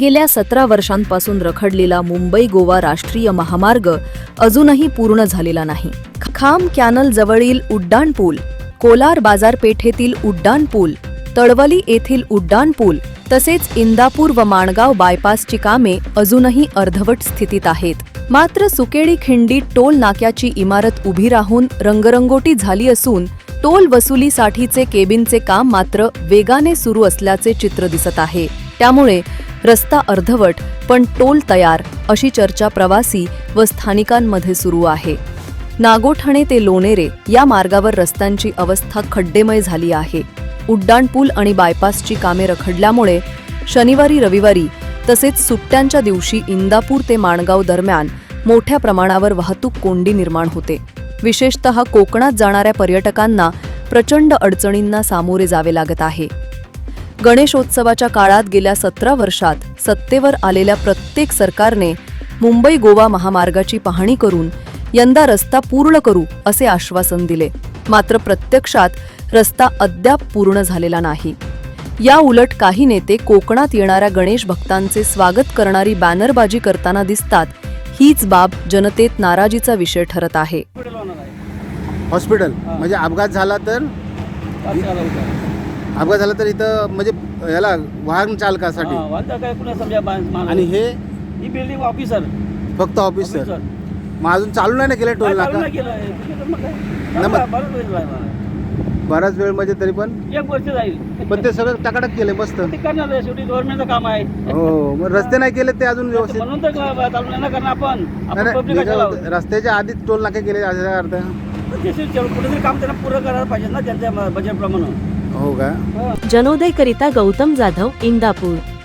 गेल्या सतरा वर्षांपासून रखडलेला मुंबई गोवा राष्ट्रीय महामार्ग अजूनही पूर्ण झालेला नाही. खाम कॅनल जवळील उड्डाण पूल कोलार बाजारपेठेतील उड्डाण पूल तळवली येथील उड्डाण पूल तसेच इंदापूर व माणगाव बायपासची कामे अजूनही अर्धवट स्थितीत आहेत. मात्र सुकेडी खिंडी टोल नाक्याची इमारत उभी राहून रंगरंगोटी झाली असून टोल वसुलीसाठीचे केबिनचे काम मात्र वेगाने सुरू असल्याचे चित्र दिसत आहे. त्यामुळे रस्ता अर्धवट पण टोल तयार अशी चर्चा प्रवासी व स्थानिकांमध्ये सुरू आहे. नागोठणे ते लोणेरे या मार्गावर रस्त्यांची अवस्था खड्डेमय झाली आहे. उड्डाणपूल आणि बायपासची कामे रखडल्यामुळे शनिवारी रविवारी तसेच सुट्ट्यांच्या दिवशी इंदापूर ते माणगाव दरम्यान मोठ्या प्रमाणावर वाहतूक कोंडी निर्माण होते. विशेषतः कोकणात जाणाऱ्या पर्यटकांना प्रचंड अडचणींना सामोरे जावे लागत आहे. गणेशोत्सवाच्या काळात गेल्या सतरा वर्षात सत्तेवर आलेल्या प्रत्येक सरकारने मुंबई गोवा महामार्गाची पाहणी करून यंदा रस्ता पूर्ण करू असे आश्वासन दिले. मात्र प्रत्यक्षात रस्ता अद्याप पूर्ण झालेला नाही. या उलट काही नेते कोकणात येणाऱ्या गणेश भक्तांचे स्वागत करणारी बॅनरबाजी करताना दिसतात हीच बाब जनतेत नाराजीचा विषय ठरत आहे. हॉस्पिटल म्हणजे अपघात झाला तर? अपघात झाला तर इथं म्हणजे याला वाहन चालकासाठी काय समजा माणूस. आणि हे ही बिल्डिंग ऑफिसर फक्त ऑफिसर ऑफिसर. मग अजून चालू नाही ना केलं काय टोल चालू नाका नाही केलं आहे. तिकीट मग काय? नाही, मग- बरं होईल बाबा. बराच वेळ म्हणजे तरी पण एक वर्ष जाईल पण ते सगळं टकाटक केले मस्त ते करणार आहे शेवटी गव्हर्नमेंटचं काम आहे हो मग रस्ते नाही केले ते अजून व्यवस्थित म्हणून तर ग- चालू नाही ना करणार आपण नाही, आपण नाही, पब्लिक मी काय बोलतो, रस्त्याच्या आधीच टोल नाके केले याचा अर्थ कुठेतरी काम त्यांना पूर्ण करायला पाहिजे ना त्यांच्या बजेट प्रमाणे हो का? जनोदय जनोदयकरिता गौतम जाधव इंदापूर.